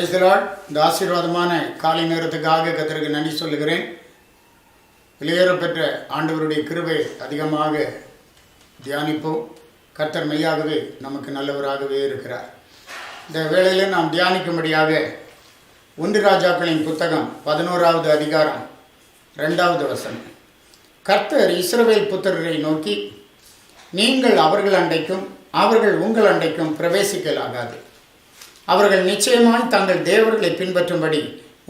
பேசுகிறாள் இந்த ஆசீர்வாதமான காலை நேரத்துக்காக கத்தருக்கு நன்றி சொல்லுகிறேன். வெளியேற பெற்ற ஆண்டவருடைய கிருபை அதிகமாக தியானிப்போம். கர்த்தர் மெய்யாகவே நமக்கு நல்லவராகவே இருக்கிறார். இந்த வேளையில் நாம் தியானிக்கும்படியாக ஒன்று ராஜாக்களின் புத்தகம் பதினோராவது அதிகாரம் ரெண்டாவது வசனம். கர்த்தர் இஸ்ரவேல் புத்திரரை நோக்கி நீங்கள் அவர்கள் அண்டைக்கும் அவர்கள் உங்கள் அண்டைக்கும் பிரவேசிக்கலாகாது. அவர்கள் நிச்சயமாய் தங்கள் தேவர்களை பின்பற்றும்படி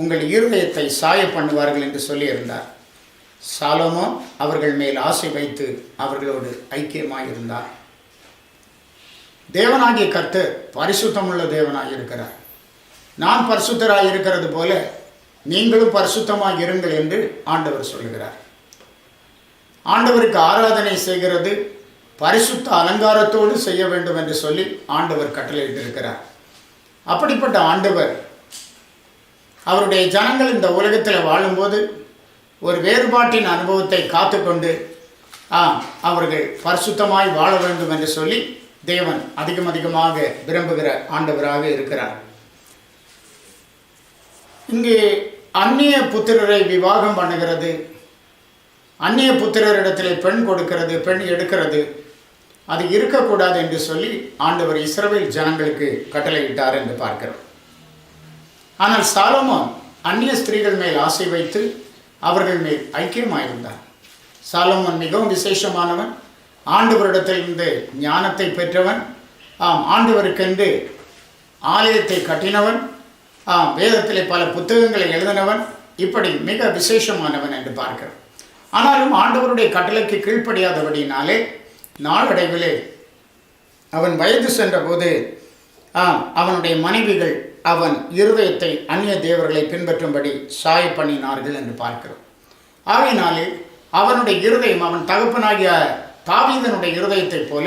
உங்கள் இருதயத்தை சாய பண்ணுவார்கள் என்று சொல்லியிருந்தார். சாலமோ அவர்கள் மேல் ஆசை வைத்து அவர்களோடு ஐக்கியமாயிருந்தார். தேவனாகிய கர்த்து பரிசுத்தமுள்ள தேவனாக இருக்கிறார் நான் பரிசுத்தராக இருக்கிறது போல நீங்களும் பரிசுத்தமாக இருங்கள் என்று ஆண்டவர் சொல்லுகிறார். ஆண்டவருக்கு ஆராதனை செய்கிறது பரிசுத்த அலங்காரத்தோடு செய்ய வேண்டும் என்று சொல்லி ஆண்டவர் கட்டளையிட்டிருக்கிறார். அப்படிப்பட்ட ஆண்டவர் அவருடைய ஜனங்கள் இந்த உலகத்தில் வாழும்போது ஒரு வேறுபாட்டின் அனுபவத்தை காத்துக்கொண்டு அவர்கள் பரிசுத்தமாய் வாழ வேண்டும் என்று சொல்லி தேவன் அதிகம் அதிகமாக விரும்புகிற ஆண்டவராக இருக்கிறார். இங்கே அந்நிய புத்திரரை விவாகம் பண்ணுகிறது அந்நிய புத்திரரிடத்தில் பெண் கொடுக்கிறது பெண் எடுக்கிறது அது இருக்கக்கூடாது என்று சொல்லி ஆண்டவர் இஸ்ரவேல் ஜனங்களுக்கு கட்டளையிட்டார் என்று பார்க்கிறோம். ஆனால் சாலமோன் அந்நிய ஸ்திரீகள் மேல் ஆசை வைத்து அவர்கள் மேல் ஐக்கியமாயிருந்தார். சாலமோன் மிகவும் விசேஷமானவன் ஆண்டவரிடத்திலிருந்து ஞானத்தை பெற்றவன் ஆம் ஆண்டவருக்கென்று ஆலயத்தை கட்டினவன் ஆம் வேதத்திலே பல புத்தகங்களை எழுதினவன் இப்படி மிக விசேஷமானவன் என்று பார்க்கிறோம். ஆனாலும் ஆண்டவருடைய கட்டளைக்கு கீழ்ப்படியாதபடினாலே நாளடைவிலே அவன் வயது சென்றபோது ஆம் அவனுடைய மனைவிகள் அவன் இருதயத்தை அந்நிய தேவர்களை பின்பற்றும்படி சாய பண்ணினார்கள் என்று பார்க்கிறோம். ஆகையினாலே அவனுடைய இருதயம் அவன் தகப்பனாகிய தாவீதனுடைய இருதயத்தைப் போல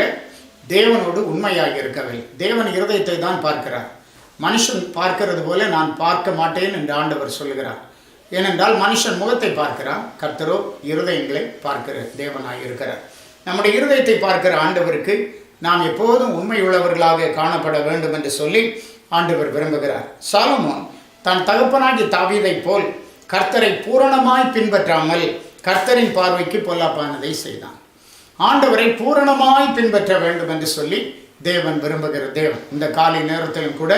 தேவனோடு உண்மையாக இருக்கவில்லை. தேவன் இருதயத்தை தான் பார்க்கிறார். மனுஷன் பார்க்கிறது போல நான் பார்க்க மாட்டேன் என்று ஆண்டவர் சொல்கிறார் ஏனென்றால் மனுஷன் முகத்தை பார்க்கிறான். கர்த்தரோ இருதயங்களை பார்க்கிற தேவனாக இருக்கிறார். நம்முடைய இருதயத்தை பார்க்கிற ஆண்டவருக்கு நாம் எப்போதும் உண்மையுள்ளவர்களாக காணப்பட வேண்டும் என்று சொல்லி ஆண்டவர் விரும்புகிறார். சாலமோன் தன் தகப்பனாகி தாவீதைப் போல் கர்த்தரை பூரணமாய் பின்பற்றாமல் கர்த்தரின் பார்வைக்கு பொல்லாப்பானதை செய்தான். ஆண்டவரை பூரணமாய் பின்பற்ற வேண்டும் என்று சொல்லி தேவன் விரும்புகிற தேவன். இந்த காலை நேரத்திலும் கூட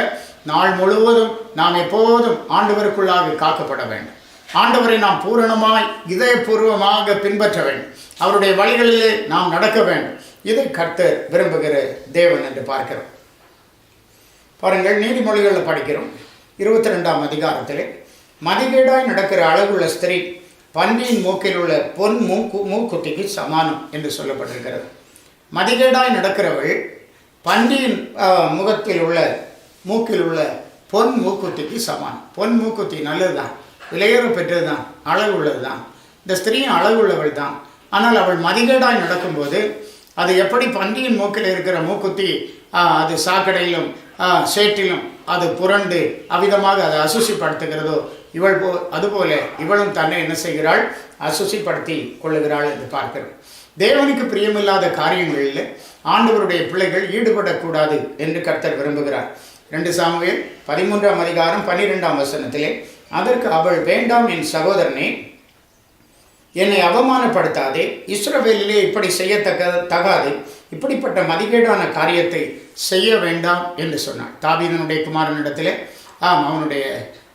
நாள் முழுவதும் நாம் எப்போதும் ஆண்டவருக்குள்ளாக காக்கப்பட வேண்டும். ஆண்டவரை நாம் பூரணமாய் இதயபூர்வமாக பின்பற்ற வேண்டும். அவருடைய வழிகளிலே நாம் நடக்க வேண்டும். இது கர்த்தர் விரும்புகிற தேவன் என்று பார்க்கிறோம். பாருங்கள் நீதிமொழிகளில் படிக்கிறோம். இருபத்தி ரெண்டாம் அதிகாரத்தில் மதிகேடாய் நடக்கிற அழகுள்ள ஸ்திரீ பன்னியின் மூக்கில் உள்ள பொன் மூக்கு மூக்குத்திக்கு சமானம் என்று சொல்லப்பட்டிருக்கிறது. மதிகேடாய் நடக்கிறவள் பன்னியின் முகத்தில் உள்ள மூக்கில் உள்ள பொன் மூக்குத்திக்கு சமானம். பொன் மூக்குத்தி நல்லதுதான். விலையேற பெற்றது தான் அழகு உள்ளது தான் இந்த ஸ்திரீயும் அழகுள்ளவள் தான் ஆனால் அவள் மதிகேடாய் நடக்கும்போது அது எப்படி பன்றியின் மூக்கில் இருக்கிற மூக்குத்தி அது சாக்கடையிலும் சேற்றிலும் அது புரண்டு அவ்விதமாக அதை அசுசிப்படுத்துகிறதோ இவள் போ அதுபோல இவளும் தன்னை என்ன செய்கிறாள்? அசுசிப்படுத்தி கொள்ளுகிறாள் என்று பார்க்கிறோம். தேவனுக்கு பிரியமில்லாத காரியங்களில் ஆண்டவருடைய பிள்ளைகள் ஈடுபடக்கூடாது என்று கர்த்தர் விரும்புகிறார். ரெண்டு சாமுவேல் பதிமூன்றாம் அதிகாரம் பன்னிரெண்டாம் வசனத்திலே அதற்கு அவள் வேண்டாம் என் சகோதரனே என்னை அவமானப்படுத்தாதே. இஸ்ரவேலிலே இப்படி செய்யத்தக்க தகாது. இப்படிப்பட்ட மதிகேடான காரியத்தை செய்ய வேண்டாம் என்று சொன்னான். தாவீதனுடைய குமாரனிடத்தில் ஆம் அவனுடைய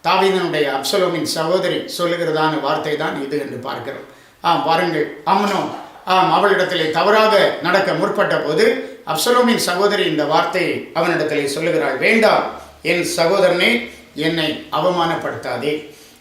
தாவீதனுடைய அப்சலோமின் சகோதரி சொல்லுகிறதான வார்த்தை தான் இது என்று பார்க்கிறோம். ஆம் பாருங்கள் அவனும் ஆம் அவளிடத்திலே தவறாக நடக்க முற்பட்ட போது அப்சலோமின் சகோதரி இந்த வார்த்தையை அவனிடத்திலே சொல்லுகிறாள். வேண்டாம் என் சகோதரனே என்னை அவமானப்படுத்தாதே.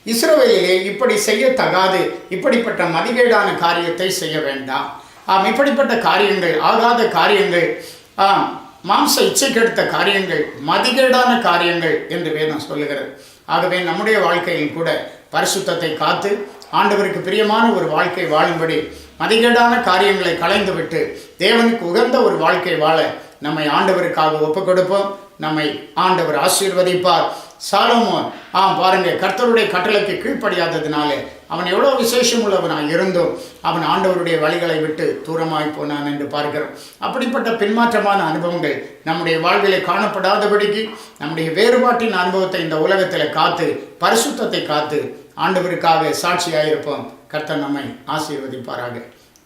இஸ்ரவேலிலே இப்படி செய்யத்தகாது இப்படிப்பட்ட மதிகேடான காரியத்தை செய்ய வேண்டாம். ஆம் இப்படிப்பட்ட காரியங்கள் ஆகாத காரியங்கள் ஆம் மாம்ச இச்சை கெடுத்த காரியங்கள் மதிகேடான காரியங்கள் என்று வேதம் சொல்லுகிறது. ஆகவே நம்முடைய வாழ்க்கையில் கூட பரிசுத்தத்தை காத்து ஆண்டவருக்கு பிரியமான ஒரு வாழ்க்கை வாழும்படி மதிகேடான காரியங்களை களைந்துவிட்டு தேவனுக்கு உகந்த ஒரு வாழ்க்கை வாழ நம்மை ஆண்டவருக்காக ஒப்புக் கொடுப்போம் நம்மை ஆண்டவர் ஆசீர்வதிப்பார். சாலமோன் ஆ பாருங்க கர்த்தருடைய கட்டளைக்கு கீழ்ப்படியாததுனாலே அவன் எவ்வளோ விசேஷம் உள்ளவனாக இருந்தும். அவன் ஆண்டவருடைய வழிகளை விட்டு தூரமாய் போனான் என்று பார்க்கிறோம். அப்படிப்பட்ட பின்மாற்றமான அனுபவங்கள் நம்முடைய வாழ்விலே காணப்படாதபடிக்கு நம்முடைய வேறுபாட்டின் அனுபவத்தை இந்த உலகத்தில் காத்து பரிசுத்தத்தை காத்து ஆண்டவருக்காக சாட்சியாக இருப்போம் கர்த்தர் நம்மை ஆசீர்வதிப்பாராக.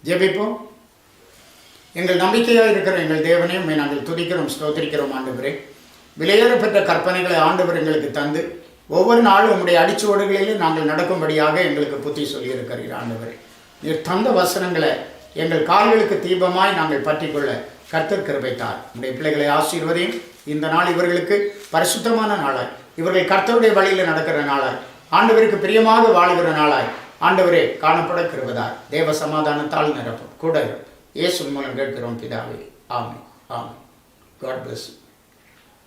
ஜெபிப்போம். எங்கள் நம்பிக்கையாக இருக்கிற எங்கள் தேவனையும் நாங்கள் துதிக்கிறோம் ஸ்தோத்திரிக்கிறோம் ஆண்டவரே. விலையேறப்பெற்ற கற்பனைகளை ஆண்டவர் எங்களுக்கு தந்து ஒவ்வொரு நாளும் உம்முடைய அடிச்சுவடுகளிலே நாங்கள் நடக்கும்படியாக எங்களுக்கு புத்தி சொல்லியிருக்கிறீர் ஆண்டவரே. நீர் தந்த வசனங்களை எங்கள் கால்களுக்கு தீபமாய் நாங்கள் பற்றிக்கொள்ள கர்த்தர் கிருபைத்தார். உடைய பிள்ளைகளை ஆசீர்வதையும். இந்த நாள் இவர்களுக்கு பரிசுத்தமான நாளாய். இவர்கள் கர்த்தருடைய வழியில் நடக்கிற நாளாய். ஆண்டவருக்கு பிரியமாக வாழுகிற நாளாய். ஆண்டவரே காணப்பட கிருபதார். தேவ சமாதானத்தால் நிரப்பும். கூட இயேசு மூலம் கேட்கிறோம் பிதாவே. ஆமை ஆமை காட் பிளஸ்